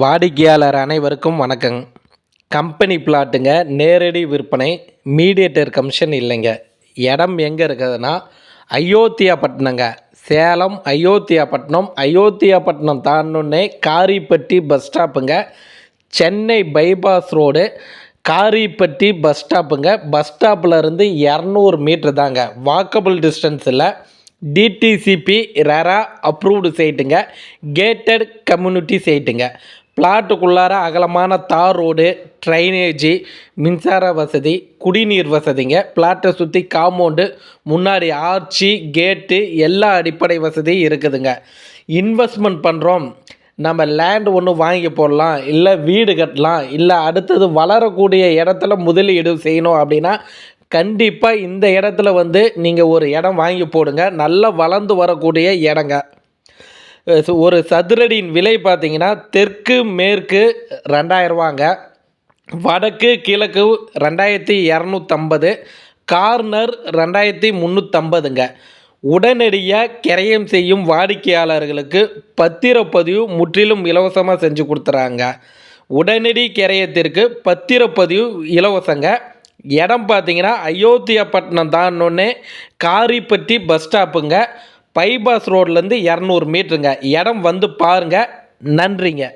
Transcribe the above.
வாடிக்கையாளர் அனைவருக்கும் வணக்கங்க. கம்பெனி பிளாட்டுங்க நேரடி விற்பனை மீடியேட்டர் கமிஷன் இல்லைங்க. இடம் எங்கே இருக்குதுன்னா அயோத்தியாப்பட்டினங்க சேலம் அயோத்தியாப்பட்டினம் அயோத்தியாப்பட்டினம் தாண்டோன்னே Karipatti bus ஸ்டாப்புங்க. Chennai bypass road Karipatti bus ஸ்டாப்புங்க. Bus ஸ்டாப்பிலருந்து இரநூறு மீட்ரு தாங்க. வாக்கபிள் டிஸ்டன்ஸில் டிடிசிபி ரெரா அப்ரூவ்டு சைட்டுங்க. கேட்டட் கம்யூனிட்டி சைட்டுங்க. பிளாட்டுக்குள்ளார அகலமான தார் ரோடு ட்ரைனேஜி மின்சார வசதி குடிநீர் வசதிங்க. பிளாட்டை சுற்றி காம்பவுண்டு முன்னாடி ஆர்ச்சி கேட்டு எல்லா அடிப்படை வசதியும் இருக்குதுங்க. இன்வெஸ்ட்மெண்ட் பண்ணுறோம் நம்ம லேண்ட் ஒன்று வாங்கி போடலாம் இல்லை வீடு கட்டலாம் இல்லை அடுத்தது வளரக்கூடிய இடத்துல முதலீடு செய்யணும் அப்படின்னா கண்டிப்பாக இந்த இடத்துல வந்து நீங்கள் ஒரு இடம் வாங்கி போடுங்க. நல்லா வளர்ந்து வரக்கூடிய இடங்க. ஒரு சதுரடியின் விலை பார்த்தீங்கன்னா தெற்கு மேற்கு ரெண்டாயிரரூவாங்க வடக்கு கிழக்கு ரெண்டாயிரத்தி இரநூத்தம்பது. கார்னர் ரெண்டாயிரத்தி முந்நூற்றம்பதுங்க உடனடியாக கிரயம் செய்யும் வாடிக்கையாளர்களுக்கு பத்திரப்பதிவு முற்றிலும் இலவசமாக செஞ்சு கொடுத்துறாங்க. உடனடி கிரயத்திற்கு பத்திரப்பதிவு இலவசங்க. இடம் பார்த்தீங்கன்னா அயோத்தியாப்பட்டினம் தாண்டோன்னே காரிப்பட்டி பஸ் ஸ்டாப்புங்க. பைபாஸ் ரோட்லேருந்து இரநூறு மீட்டருங்க. இடம் வந்து பாருங்கள் நன்றிங்க.